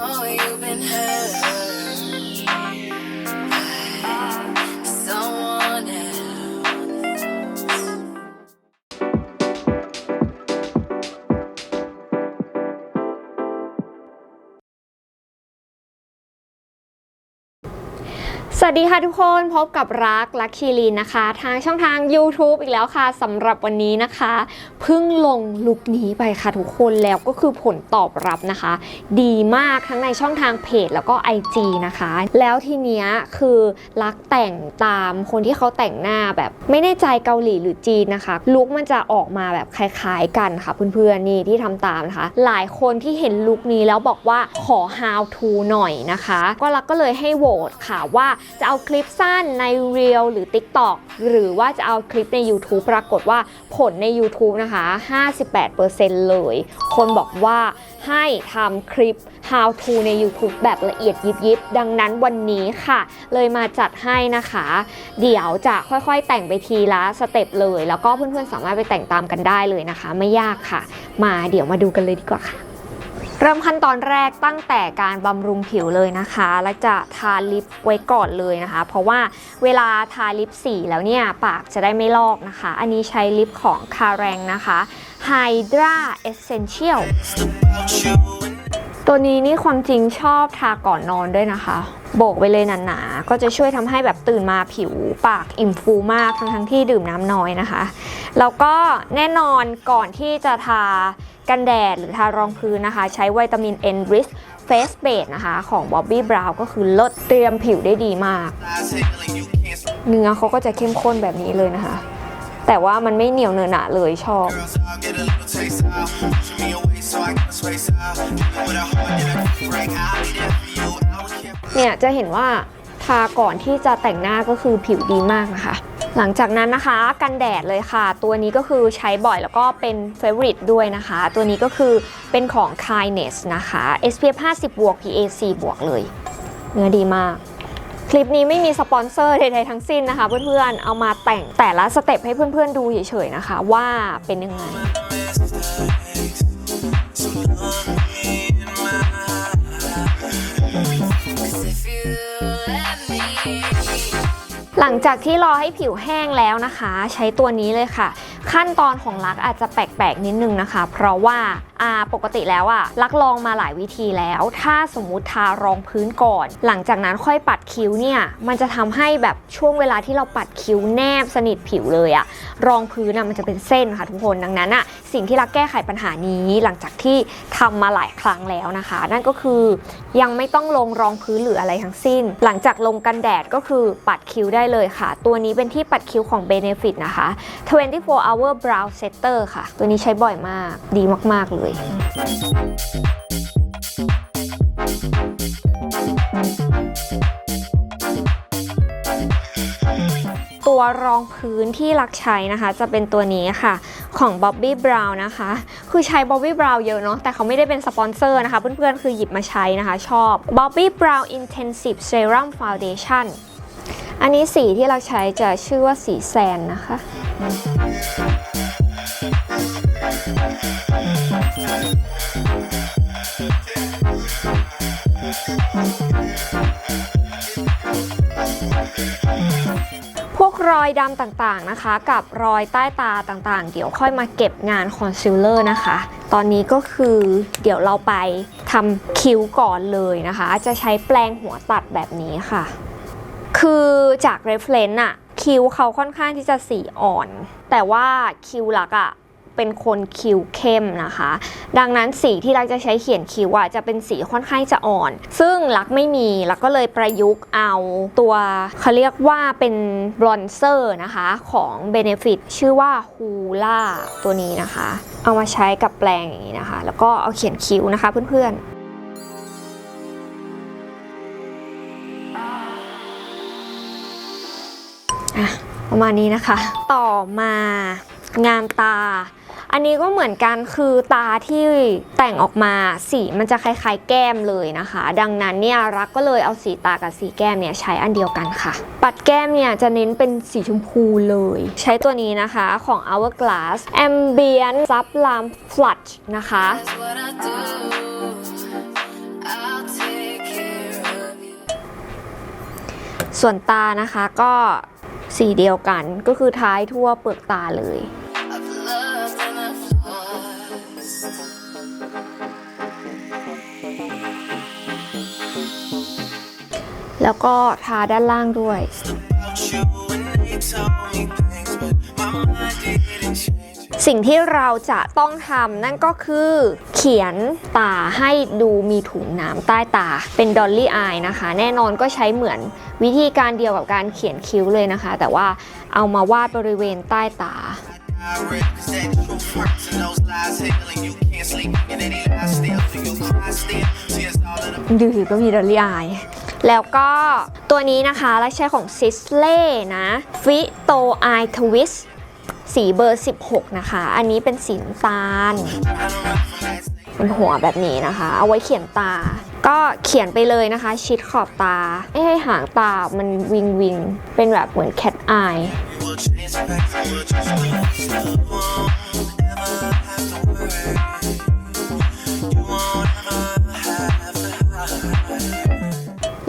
know you've been hurt สวัสดีค่ะทุกคนพบกับรักลักคีรีนนะคะ ทางช่องทาง YouTube อีกแล้วค่ะสำหรับวันนี้นะคะเพิ่งลงลุคนี้ไปค่ะทุกคนแล้วก็คือผลตอบรับนะคะ ดีมากทั้งในช่องทางเพจแล้วก็ IG นะคะ แล้วทีเนี้ยคือรักแต่งตามคนที่เขาแต่งหน้าแบบไม่แน่ใจเกาหลีหรือจีนนะคะลุคมันจะออกมาแบบคล้ายๆกันค่ะเพื่อนๆนี่ที่ทำตามนะคะ หลายคนที่เห็นลุคนี้แล้วบอกว่าขอ how to หน่อยนะคะ ก็รักก็เลยให้โหวตค่ะว่าจะเอาคลิปสั้นใน Reel หรือ TikTok หรือว่าจะเอาคลิปใน YouTube ปรากฏว่าผลใน YouTube นะคะ 58%เลย คนบอกว่าให้ทำคลิป how to ใน YouTube แบบละเอียดยิบยิบดังนั้นวันนี้ค่ะ เลยมาจัดให้นะคะ เดี๋ยวจะค่อยๆ แต่งไปทีละสเต็ปเลย แล้วก็เพื่อนๆสามารถไปแต่งตามกันได้เลยนะคะ ไม่ยากค่ะ มาเดี๋ยวมาดูกันเลยดีกว่าค่ะ เริ่มขั้นตอนแรกตั้งแต่การบำรุงผิวเลยนะคะ และจะทาลิปไว้ก่อนเลยนะคะ เพราะว่าเวลาทาลิปสีแล้วเนี่ยปากจะได้ไม่ลอกนะคะ อันนี้ใช้ลิปของคาแรงนะคะ Hydra Essential ตัวนี้นี่ความจริงชอบทาก่อนนอนด้วยนะคะ โบกไปเลยหนาๆ ก็จะช่วยทำให้แบบตื่นมาผิวปากอิ่มฟูมากทั้งๆที่ดื่มน้ำน้อยนะคะ แล้วก็แน่นอนก่อนที่จะทากันแดดหรือทารองพื้นนะคะ ใช้วิตามิน N Rich Face Base นะคะ ของ Bobbi Brown ก็คือลดเตรียมผิวได้ดีมาก เนื้อเขาก็จะเข้มข้นแบบนี้เลยนะคะ แต่ว่ามันไม่เหนียวเนอะหนะเลยชอบ เนี่ยจะเห็นว่าทาก่อนที่จะแต่งหน้าก็คือผิวดีมากนะคะ หลังจากนั้นนะคะกันแดดเลยค่ะ ตัวนี้ก็คือใช้บ่อยแล้วก็เป็นเฟ v o r i t e ด้วยนะคะ ตัวนี้ก็คือเป็นของ Kindness นะคะ SPF 50บวก PA 4บวกเลย เนื้อดีมาก คลิปนี้ไม่มีสปอนเซอร์ใดๆทั้งสิ้นนะคะ เพื่อนๆ เอามาแต่งแต่ละสเต็ปให้เพื่อนๆดูเฉยๆนะคะ ว่าเป็นยังไง ลังจากที่รอให้ผิวแห้งแล้วนะคะ ใช้ตัวนี้เลยค่ะ ขั้นตอนของลักอาจจะแปลกๆนิดนึงนะคะ เพราะว่า อ่าปกติแล้วอะลักลองมาหลายวิธีแล้ว ถ้าสมมุติทารองพื้นก่อน หลังจากนั้นค่อยปัดคิ้วเนี่ยมันจะทำให้แบบช่วงเวลาที่เราปัดคิ้วแนบสนิทผิวเลยอะรองพื้นอะมันจะเป็นเส้นค่ะทุกคนดังนั้นอะสิ่งที่ลักแก้ไขปัญหานี้หลังจากที่ทำมาหลายครั้งแล้วนะคะ นั่นก็คือยังไม่ต้องลงรองพื้นหรืออะไรทั้งสิ้น หลังจากลงกันแดดก็คือปัดคิ้วได้เลยค่ะ ตัวนี้เป็นที่ปัดคิ้วของ Benefit นะคะ 24 hour brow setter ค่ะ ตัวนี้ใช้บ่อยมากดีมาก ๆ เลยตัวรองพื้นที่รักใช้นะคะ จะเป็นตัวนี้ค่ะของ Bobbi Brown นะคะ คือใช้ Bobbi Brown เยอะเนาะ แต่เขาไม่ได้เป็นสปอนเซอร์นะคะ เพื่อนๆ คือหยิบมาใช้นะคะ ชอบ Bobbi Brown Intensive Serum Foundation อันนี้สีที่เราใช้จะชื่อว่าสีแซนนะคะ รอยดำต่างๆนะคะ กับรอยใต้ตาต่างๆ เดี๋ยวค่อยมาเก็บงานคอนซีลเลอร์นะคะ ตอนนี้ก็คือเดี๋ยวเราไปทำคิ้วก่อนเลยนะคะ จะใช้แปลงหัวตัดแบบนี้ค่ะ คือจากเรฟเลนต์อะคิ้วเขาค่อนข้างที่จะสีอ่อน แต่ว่าคิ้วหลักอะ เป็นคนคิ้วเข้มนะคะ ดังนั้นสีที่ลักจะใช้เขียนคิ้วอะจะเป็นสีค่อนข้างจะอ่อน ซึ่งลักไม่มีลักก็เลยประยุกต์เอาตัวเขาเรียกว่าเป็นบลอนเซอร์นะคะของ Benefit ชื่อว่า Hula ตัวนี้นะคะ เอามาใช้กับแปลงอย่างนี้นะคะ แล้วก็เอาเขียนคิ้วนะคะเพื่อนๆอะประมาณนี้นะคะ ต่อมางานตา อันนี้ก็เหมือนกันคือตาที่แต่งออกมาสีมันจะคล้ายๆ แก้มเลยนะคะ ดังนั้นเนี่ยรักก็เลยเอาสีตากับสีแก้มเนี่ยใช้อันเดียวกันค่ะ ปัดแก้มเนี่ยจะเน้นเป็นสีชมพูเลย ใช้ตัวนี้นะคะของ Hourglass Ambient Sublime Flush นะคะส่วนตานะคะก็สีเดียวกันก็คือท้ายทั่วเปลือกตาเลย แล้วก็ทาด้านล่างด้วย สิ่งที่เราจะต้องทำนั่นก็คือ เขียนตาให้ดูมีถุงน้ำใต้ตาเป็นดอลลี่อายนะคะ แน่นอนก็ใช้เหมือนวิธีการเดียวกับการเขียนคิ้วเลยนะคะ แต่ว่าเอามาวาดบริเวณใต้ตา ดูก็มีดอลลี่อาย แล้วก็ตัวนี้นะคะและใช้ของซิสเล่นะฟิโตไอทวิสสีเบอร์ 16 นะคะ อันนี้เป็นสีน้ำตาลเป็นหัวแบบนี้นะคะ เอาไว้เขียนตา ก็เขียนไปเลยนะคะ ชิดขอบตา ไม่ให้หางตา มันวิงวิง เป็นแบบเหมือนแคทอาย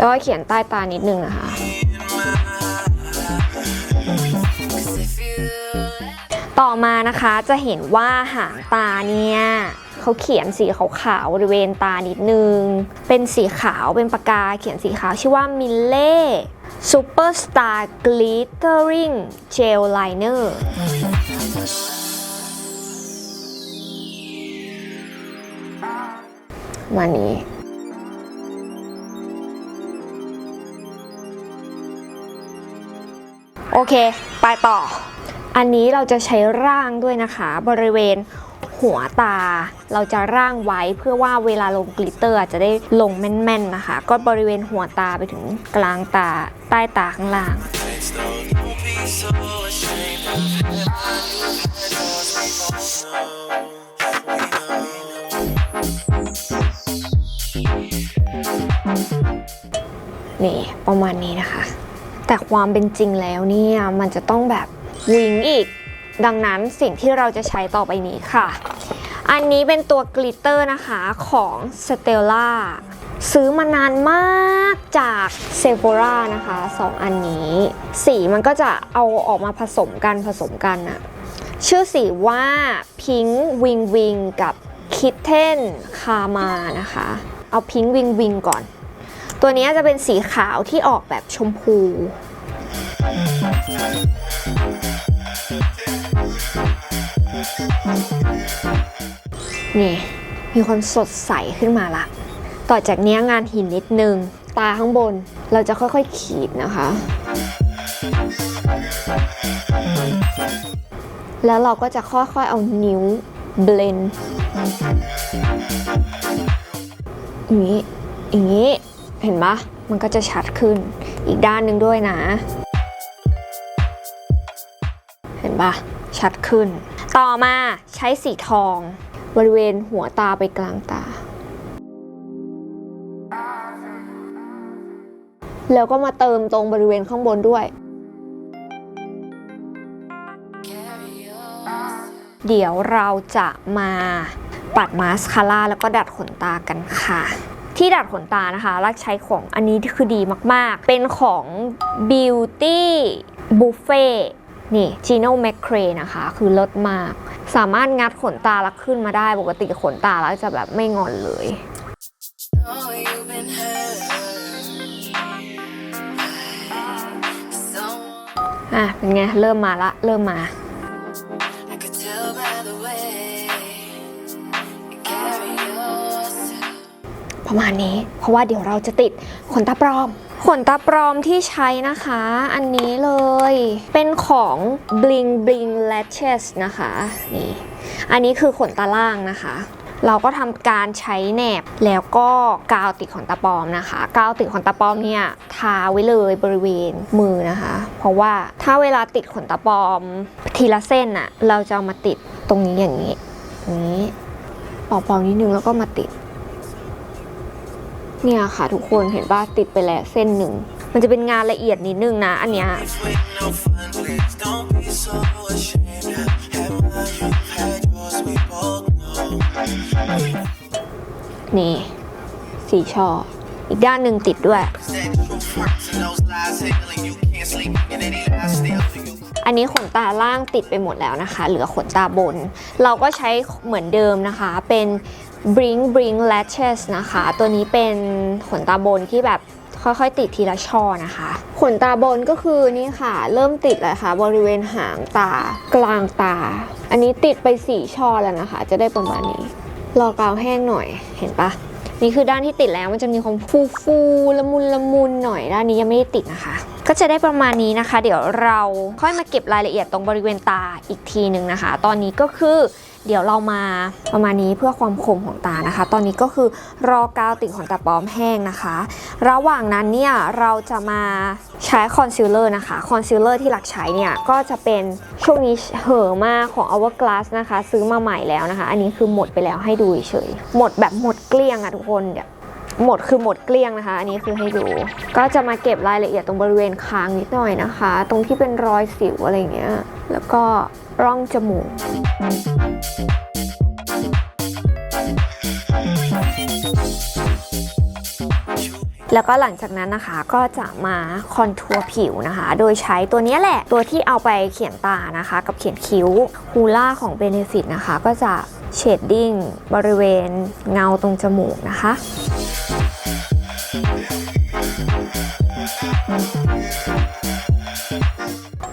แล้วก็เขียนใต้ตานิดนึงนะคะ ต่อมานะคะจะเห็นว่าหางตาเนี่ยเขาเขียนสีขาวๆบริเวณตานิดนึง เป็นสีขาวเป็นปากกาเขียนสีขาวชื่อว่ามิลเล่ซูเปอร์สตาร์กลิตเตอริงเจลไลเนอร์มานี้ โอเค ไปต่อ อันนี้เราจะใช้ร่างด้วยนะคะ บริเวณหัวตา เราจะร่างไว้เพื่อว่าเวลาลงกลิตเตอร์จะได้ลงแม่นๆนะคะ ก็บริเวณหัวตาไปถึงกลางตาใต้ตาข้างล่าง นี่ประมาณนี้นะคะ แต่ความเป็นจริงแล้วเนี่ยมันจะต้องแบบวิงอีก ดังนั้นสิ่งที่เราจะใช้ต่อไปนี้ค่ะ อันนี้เป็นตัวกลิตเตอร์นะคะของ Stella ซื้อมานานมากจาก Sephora นะคะสองอันนี้ สีมันก็จะเอาออกมาผสมกันผสมกันอะชื่อสีว่า Pink Wing Wing กับ Kitten Karma นะคะ เอา Pink Wing Wing ก่อน ตัวนี้จะเป็นสีขาวที่ออกแบบชมพู นี่ มีความสดใสขึ้นมาละ ต่อจากนี้งานหินนิดนึง ตาข้างบนเราจะค่อยๆขีดนะคะ แล้วเราก็จะค่อยๆเอานิ้วเบลนอย่างนี้อย่างนี้ เห็นปะมันก็จะชัดขึ้นอีกด้านหนึ่งด้วยนะ เห็นปะชัดขึ้น ต่อมาใช้สีทอง บริเวณหัวตาไปกลางตา แล้วก็มาเติมตรงบริเวณข้างบนด้วย เดี๋ยวเราจะมาปัดมาสคาร่าแล้วก็ดัดขนตากันค่ะ ที่ดัดขนตานะคะรักใช้ของอันนี้คือดีมากๆ เป็นของ Beauty Buffet นี่ Gino McCray นะคะ คือเลิศมาก สามารถงัดขนตาแล้วขึ้นมาได้ปกติขนตาแล้วจะแบบไม่งอนเลย อะ เป็นไง เริ่มมาละ เริ่มมา ประมาณนี้ เพราะว่าเดี๋ยวเราจะติดขนตาปลอม ขนตาปลอมที่ใช้นะคะ อันนี้เลยเป็นของ Bling Bling Lashes นะคะนี่อันนี้คือขนตาล่างนะคะเราก็ทำการใช้แหนบแล้วก็กาวติดขนตาปลอมนะคะ กาวติดขนตาปลอมเนี่ยทาไว้เลยบริเวณมือนะคะ เพราะว่าถ้าเวลาติดขนตาปลอมทีละเส้นอะเราจะเอามาติดตรงนี้อย่างนี้อย่างนี้ปอกๆนิดนึงแล้วก็มาติด เนี่ยค่ะทุกคนเห็นป่ะติดไปแล้วเส้นหนึ่ง มันจะเป็นงานละเอียดนิดนึงนะ อันเนี้ยนี่สีช่ออีกด้านหนึ่งติดด้วย อันนี้ขนตาล่างติดไปหมดแล้วนะคะ เหลือขนตาบน เราก็ใช้เหมือนเดิมนะคะ เป็น Bring Bring Lashes นะคะ ตัวนี้เป็นขนตาบนที่แบบค่อยๆ ติดทีละช่อนะคะ ขนตาบนก็คือนี่ค่ะ เริ่มติดแล้วค่ะ บริเวณหางตากลางตา อันนี้ติดไปสี่ช่อแล้วนะคะ จะได้ประมาณนี้รอกาวแห้งหน่อยเห็นปะนี่คือด้านที่ติดแล้วมันจะมีความฟูฟูๆละมุนละมุนหน่อยด้านนี้ยังไม่ได้ติดนะคะ ก็จะได้ประมาณนี้นะคะ เดี๋ยวเราค่อยมาเก็บรายละเอียดตรงบริเวณตาอีกทีหนึ่งนะคะ ตอนนี้ก็คือ เดี๋ยวเรามาประมาณนี้เพื่อความคมของตานะคะ ตอนนี้ก็คือรอกาวติดขนตาปลอมแห้งนะคะ ระหว่างนั้นเนี่ยเราจะมาใช้คอนซีลเลอร์นะคะคอนซีลเลอร์ที่หลักใช้เนี่ยก็จะเป็นช่วงนี้เห่อมากของ Hourglass นะคะ ซื้อมาใหม่แล้วนะคะ อันนี้คือหมดไปแล้วให้ดูเฉยหมดแบบหมดเกลี้ยงอะทุกคนเดี๋ยว หมดคือหมดเกลี้ยงนะคะ อันนี้คือให้ดู ก็จะมาเก็บรายละเอียดตรงบริเวณคางนิดหน่อยนะคะ ตรงที่เป็นรอยสิวอะไรเงี้ย แล้วก็ร่องจมูกแล้วก็หลังจากนั้นนะคะก็จะมาคอนทัวร์ผิวนะคะ โดยใช้ตัวนี้แหละ ตัวที่เอาไปเขียนตานะคะ กับเขียนคิ้วฮูล่าของ Benefit นะคะ ก็จะเชดดิ้งบริเวณเงาตรงจมูกนะคะ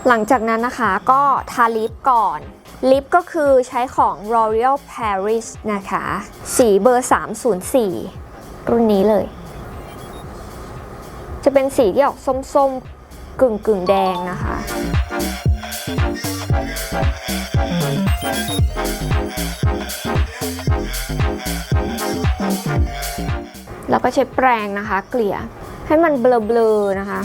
หลังจากนั้นนะคะก็ทาลิปก่อน ลิปก็คือใช้ของ L'Oreal Paris นะคะ สีเบอร์ 304 รุ่นนี้เลย จะเป็นสีที่ออกส้มๆ กึ่งกึ่งๆแดงนะคะแล้วก็ใช้แปรงนะคะ เกลี่ยให้มันเบลอๆนะคะ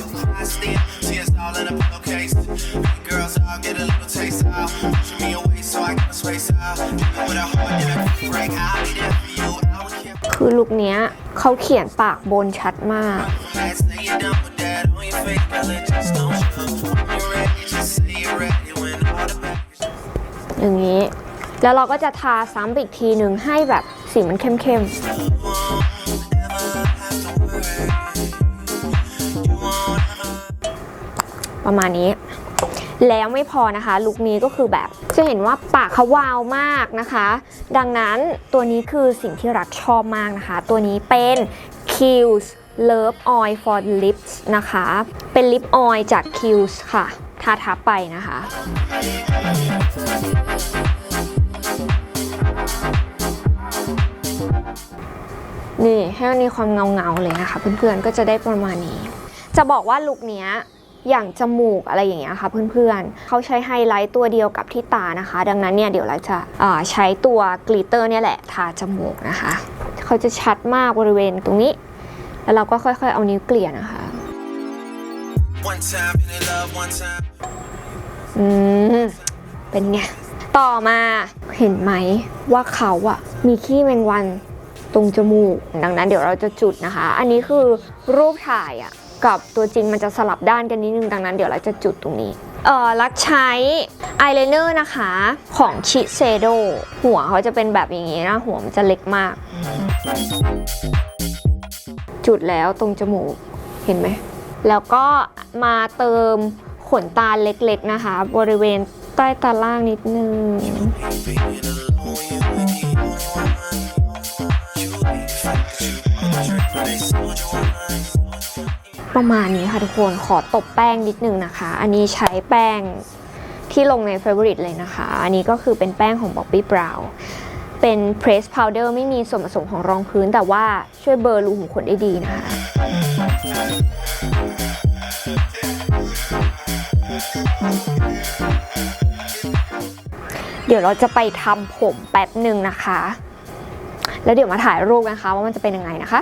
all in a pillowcase. Big girls all get a little taste out. Pushing me away so I can space out. Dripping with a heart that I can break. I'll be there for you. I would care คือลุคเนี้ยเขาเขียนปากบนชัดมาก from that. Say you're done with that on your face, girl. It just don't show. When you're ready, just say you're ready. When all the baggage อย่างนี้ แล้วเราก็จะทาซ้ำอีกทีหนึ่งให้แบบสีมันเข้ม won't ever ประมาณนี้ แล้วไม่พอนะคะ ลุคนี้ก็คือแบบจะเห็นว่าปากเขาวาวมากนะคะ ดังนั้นตัวนี้คือสิ่งที่รักชอบมากนะคะ ตัวนี้เป็น Kills Love Oil for Lips นะคะ เป็นลิปออยล์จาก Kills ค่ะ ทาทับไปนะคะนี่ให้มันมีความเงาเงาๆเลยนะคะ เพื่อนๆก็จะได้ประมาณนี้ จะบอกว่าลุคเนี้ย อย่างจมูกอะไรอย่างเงี้ยค่ะเพื่อนๆเขาใช้ไฮไลท์ตัวเดียวกับที่ตานะคะ ดังนั้นเนี่ยเดี๋ยวเราจะาใช้ตัวกลิตเตอร์เนี่ยแหละทาจมูกนะคะเขาจะชัดมากบริเวณตรงนี้ แล้วเราก็ค่อยๆเอานิ้วเกลี่ยนะคะอืมเป็นไงต่อมาเห็นไหมว่าเขาอะมีขี้แมงวันตรงจมูก ดังนั้นเดี๋ยวเราจะจุดนะคะ อันนี้คือรูปถ่ายอะ กับตัวจริงมันจะสลับด้านกันนิดนึงดังนั้นเดี๋ยวเราจะจุดตรงนี้เออรักใช้อายไลเนอร์นะคะของชิเซโดหัวเขาจะเป็นแบบอย่างนี้นะ หัวมันจะเล็กมาก จุดแล้วตรงจมูกเห็นไหม แล้วก็มาเติมขนตาเล็กๆนะคะ บริเวณใต้ตาล่างนิดนึง ประมาณนี้ค่ะทุกคนขอตบแป้งนิดนึงนะคะ อันนี้ใช้แป้งที่ลงใน Favorite เลยนะคะ อันนี้ก็คือเป็นแป้งของ Bobbi Brown เป็น Press Powder ไม่มีส่วนผสมของรองพื้น แต่ว่าช่วยเบลอรูขุมขนได้ดีนะคะเดี๋ยวเราจะไปทำผมแป๊บหนึ่งนะคะ แล้วเดี๋ยวมาถ่ายรูปนะคะว่ามันจะเป็นยังไงนะคะ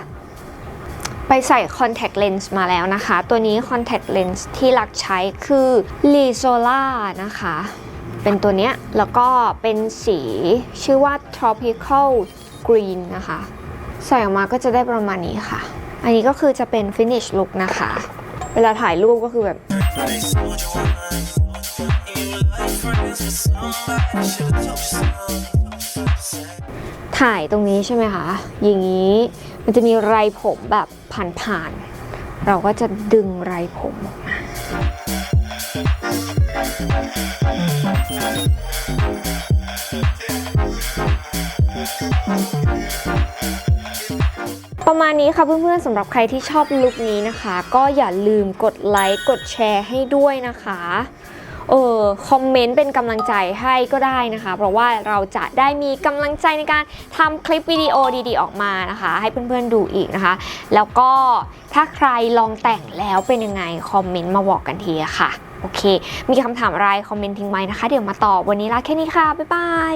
ไปใส่ contact lens มาแล้วนะคะ ตัวนี้ contact lens ที่รักใช้คือ l i z o l a นะคะ เป็นตัวเนี้ย แล้วก็เป็นสีชื่อว่า tropical green นะคะ ใส่ออกมาก็จะได้ประมาณนี้ค่ะ อันนี้ก็คือจะเป็น finish look นะคะ เวลาถ่ายรูปก็คือแบบถ่ายตรงนี้ใช่ไหมคะ อย่างนี้ มันจะมีไรผมแบบผ่านๆ เราก็จะดึงไรผมออกมาประมาณนี้ค่ะเพื่อนๆสำหรับใครที่ชอบลุคนี้นะคะ ก็อย่าลืมกดไลค์กดแชร์ให้ด้วยนะคะ เออคอมเมนต์เป็นกำลังใจให้ก็ได้นะคะ เพราะว่าเราจะได้มีกำลังใจในการทำคลิปวิดีโอดีๆออกมานะคะ ให้เพื่อนๆดูอีกนะคะ แล้วก็ถ้าใครลองแต่งแล้วเป็นยังไงคอมเมนต์มาบอกกันทีค่ะ โอเค มีคำถามอะไรคอมเมนต์ทิ้งไว้นะคะ เดี๋ยวมาตอบวันนี้ลาแค่นี้ค่ะ บ๊ายบาย